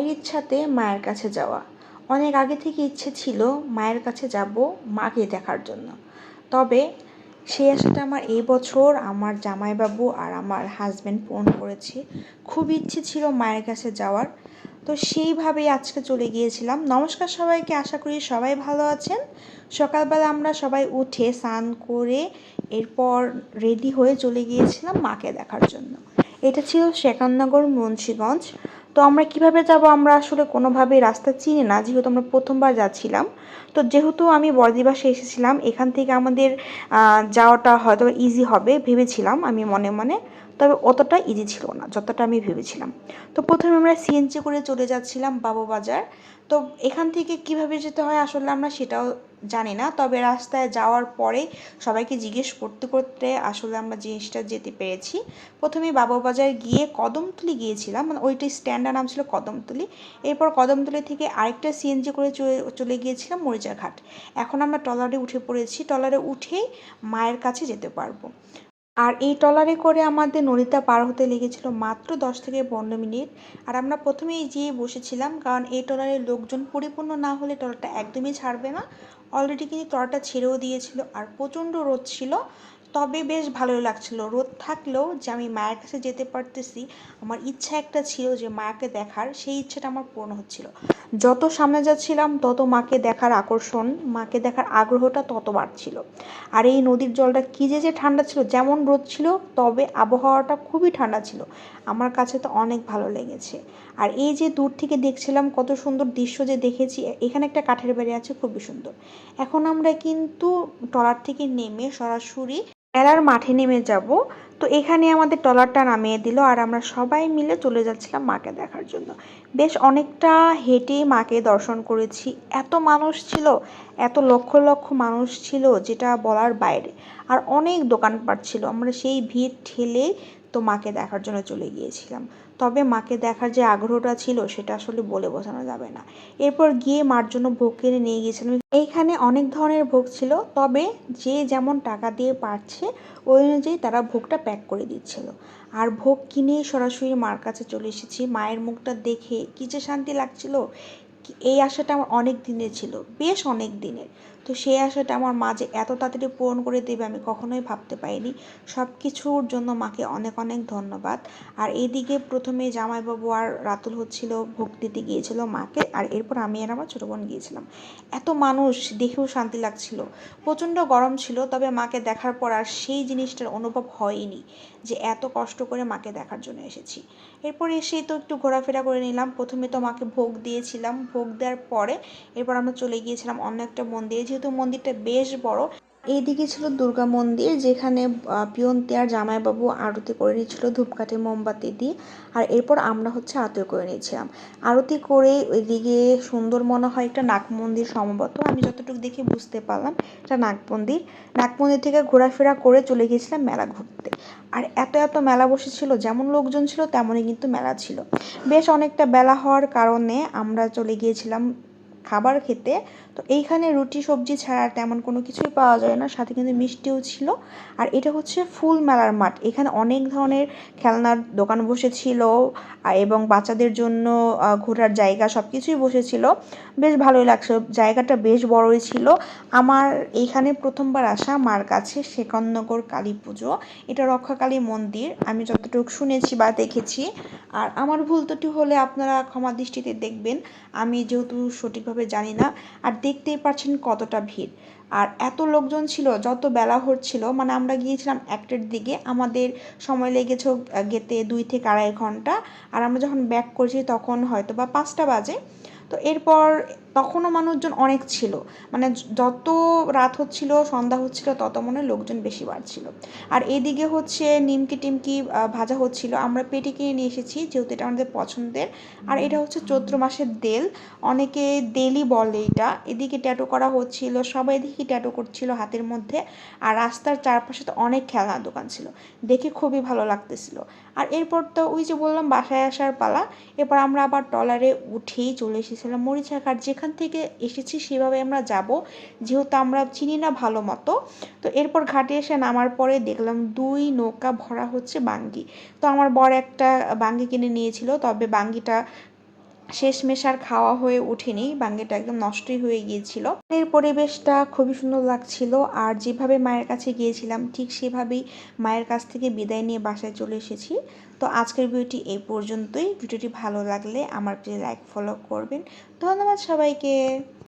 মায়ের ইচ্ছাতে মায়ের কাছে যাওয়া। অনেক আগে থেকে ইচ্ছে ছিল মায়ের কাছে যাব মাকে দেখার জন্য। তবে সেই আশাটা আমার এই বছর আমার জামাইবাবু আর আমার হাজব্যান্ড পূরণ করেছে। খুব ইচ্ছে ছিল মায়ের কাছে যাওয়ার। তো সেইভাবেই আজকে চলে গিয়েছিলাম। নমস্কার সবাইকে, আশা করি সবাই ভালো আছেন। সকালবেলা আমরা সবাই উঠে স্নান করে এরপর রেডি হয়ে চলে গিয়েছিলাম মাকে দেখার জন্য। এটা ছিল শেখাননগর মুন্সীগঞ্জ। তো আমরা কীভাবে যাব আমরা আসলে কোনোভাবেই রাস্তা চিনি না, যেহেতু আমরা প্রথমবার যাচ্ছিলাম। তো যেহেতু আমি বর্দিবাসে এসেছিলাম, এখান থেকে আমাদের যাওয়াটা হয়তো ইজি হবে ভেবেছিলাম আমি মনে মনে, তবে অতটা ইজি ছিল না, যতটা আমি ভেবেছিলাম। তো প্রথমে আমরা সিএনজি করে চলে যাচ্ছিলাম বাবুবাজার। তো এখান থেকে কীভাবে যেতে হয় আসলে আমরা সেটাও জানি না, তবে রাস্তায় যাওয়ার পরে সবাইকে জিজ্ঞেস করতে করতে আসলে আমরা জিনিসটা যেতে পেরেছি। প্রথমে বাবুবাজার গিয়ে কদমতলি গিয়েছিলাম মানে ওইটাই স্ট্যান্ডার নাম ছিল কদমতলি। এরপর কদমতলি থেকে আরেকটা সিএনজি করে চলে গিয়েছিলাম মরিচাঘাট। এখন আমরা ট্রলারে উঠে পড়েছি, ট্রলারে উঠেই মায়ের কাছে যেতে পারব। আর এই ট্রলারে করে আমাদের নদীটা পার হতে লেগেছিল মাত্র দশ থেকে পনেরো মিনিট। আর আমরা প্রথমেই যেয়ে বসেছিলাম, কারণ এই ট্রলারের লোকজন পরিপূর্ণ না হলে ট্রলারটা একদমই ছাড়বে না। অলরেডি কিন্তু তরাটা ছেড়েও দিয়েছিল আর প্রচণ্ড রোদ ছিল। তবে বেশ ভালোই লাগছিল। রোদ থাকলেও যে আমি মায়ের কাছে যেতে পারতেছি, আমার ইচ্ছা একটা ছিল যে মাকে দেখার, সেই ইচ্ছাটা আমার পূর্ণ হচ্ছিল। যত সামনে যাচ্ছিলাম, তত মাকে দেখার আকর্ষণ, মাকে দেখার আগ্রহটা তত বাড়ছিল। আর এই নদীর জলটা কী যে যে ঠান্ডা ছিল, যেমন রোদ ছিল, তবে আবহাওয়াটা খুবই ঠান্ডা ছিল। আমার কাছে তো অনেক ভালো লেগেছে। আর এই যে দূর থেকে দেখছিলাম, কত সুন্দর দৃশ্য যে দেখেছি, এখানে একটা কাঠের বাড়ি আছে, খুবই সুন্দর। এখন আমরা কিন্তু ট্রলার থেকে নেমে সরাসরি মেলার মাঠে নেমে যাব। তো এখানে আমাদের ট্রলারটা নামিয়ে দিল আর আমরা সবাই মিলে চলে যাচ্ছিলাম মাকে দেখার জন্য। বেশ অনেকটা হেঁটে মাকে দর্শন করেছি। এত মানুষ ছিল, এত লক্ষ লক্ষ মানুষ ছিল যেটা বলার বাইরে। আর অনেক দোকানপাট ছিল। আমরা সেই ভিড় ঠেলে তো মাকে দেখার জন্য চলে গিয়েছিলাম। তবে মাকে দেখার যে আগ্রহটা ছিল, সেটা আসলে বলে বোঝানো যাবে না। এরপর গিয়ে মার জন্য ভোগ কিনে নিয়ে গিয়েছিলাম। এইখানে অনেক ধরনের ভোগ ছিল, তবে যে যেমন টাকা দিয়ে পারছে, ওই অনুযায়ী তারা ভোগটা প্যাক করে দিচ্ছিল। আর ভোগ কিনে সরাসরি মার কাছে চলে এসেছি। মায়ের মুখটা দেখে কী যে শান্তি লাগছিল এই আশাটা আমার অনেক দিনের ছিল, বেশ অনেক দিনের। তো সেই আশাটা আমার মা যে এত তাড়াতাড়ি পূরণ করে দেবে আমি কখনোই ভাবতে পারিনি। সব কিছুর জন্য মাকে অনেক অনেক ধন্যবাদ। আর এইদিকে প্রথমে জামাইবাবু আর রাতুল হচ্ছিল, ভোগ দিতে গিয়েছিল মাকে আর এরপর আমি আর আমার ছোটো বোন গিয়েছিলাম। এত মানুষ, দেখেও শান্তি লাগছিল। প্রচণ্ড গরম ছিল, তবে মাকে দেখার পর আর সেই জিনিসটার অনুভব হয়নি যে এত কষ্ট করে মাকে দেখার জন্য এসেছি। এরপর এসেই তো একটু ঘোরাফেরা করে নিলাম। প্রথমে তো মাকে ভোগ দিয়েছিলাম। ভোগ দেওয়ার পরে এরপর আমরা চলে গিয়েছিলাম অন্য একটা মন্দিরে। যেহেতু মন্দিরটা বেশ বড়, এইদিকে ছিল দুর্গা মন্দির যেখানে পিয়ন্তি আর জামাইবাবু আরতি করে নিচ্ছিল ধূপকাঠি, মোমবাতি দিয়ে। আর এরপর আমরা হচ্ছে আরতি করে নিয়েছিলাম। আরতি করে ওইদিকে সুন্দর মনে হয় একটা নাগ মন্দির সম্ভবত আমি যতটুকু দেখে বুঝতে পারলাম, এটা নাগ মন্দির নাগ মন্দির থেকে ঘোরাফেরা করে চলে গিয়েছিলাম মেলা ঘুরতে। আর এত এত মেলা বসেছিল, যেমন লোকজন ছিল তেমনই কিন্তু মেলা ছিল। বেশ অনেকটা বেলা হওয়ার কারণে আমরা চলে গিয়েছিলাম খাবার খেতে। তো এইখানে রুটি, সবজি ছাড়া তেমন কোনো কিছুই পাওয়া যায় না। সাথে কিন্তু মিষ্টিও ছিল। আর এটা হচ্ছে ফুল মেলার মাঠ। এখানে অনেক ধরনের খেলনার দোকান বসেছিল এবং বাচ্চাদের জন্য ঘোরার জায়গা সব কিছুই বসেছিল। বেশ ভালোই লাগছে। জায়গাটা বেশ বড়ই ছিল। আমার এইখানে প্রথমবার আসা মার কাছে শেকননগর কালী পুজো। এটা রক্ষাকালী মন্দির। আমি যতটুকু শুনেছি বা দেখেছি। আর আমার ভুল ত্রুটি হলে আপনারা ক্ষমা দৃষ্টিতে দেখবেন। আমি যেহেতু সঠিকভাবে জানি না। আর দেখতেই পাচ্ছেন কতটা ভিড়। আর এত লোকজন ছিল, যত বেলা হচ্ছিল মানে আমরা গিয়েছিলাম একটার দিকে, আমাদের সময় লেগেছে গেতে দুই থেকে আড়াই ঘণ্টা। আর আমরা যখন ব্যাক করছি তখন হয়তো বা পাঁচটা বাজে। তো এরপর তখনও মানুষজন অনেক ছিল। মানে যত রাত হচ্ছিল, সন্ধ্যা হচ্ছিল, তত মনে লোকজন বেশি বাড়ছিল। আর এদিকে হচ্ছে নিমকি টিমকি ভাজা হচ্ছিল। আমরা পেটি কিনে নিয়ে এসেছি, যেহেতু এটা আমাদের পছন্দের। আর এটা হচ্ছে চৈত্র মাসের দেল। অনেকে দেলই বলে এটা। এদিকে ট্যাটো করা হচ্ছিল, সবাই এদিকে ট্যাটো করছিল হাতের মধ্যে। আর রাস্তার চারপাশে তো অনেক খেলনার দোকান ছিল। দেখে খুবই ভালো লাগতেছিল। আর এরপর তো ওই যে বললাম, বাসায় আসার পালা। এরপর আমরা আবার ট্রলারে উঠেই চলে এসেছিলাম মরিচাঘাট যেখান থেকে এসেছি সেভাবে আমরা যাব। যেহেতু আমরা চিনি না ভালো মতো। তো এরপর ঘাটে এসে নামার পরে দেখলাম দুই নৌকা ভরা হচ্ছে বাঙ্গি। তো আমার বর একটা বাঙ্গি কিনে নিয়েছিল, তবে বাঙ্গিটা শেষমেশ আর খাওয়া হয়ে ওঠেনি। বাঙ্গেটা একদম নষ্টই হয়ে গিয়েছিল। এর পরিবেশটা খুবই সুন্দর লাগছিল। আর যেভাবে মায়ের কাছে গিয়েছিলাম, ঠিক সেভাবেই মায়ের কাছ থেকে বিদায় নিয়ে বাসায় চলে এসেছি। তো আজকের ভিডিওটি এই পর্যন্তই। ভিডিওটি ভালো লাগলে আমার প্লিজ লাইক ফলো করবেন। ধন্যবাদ সবাইকে।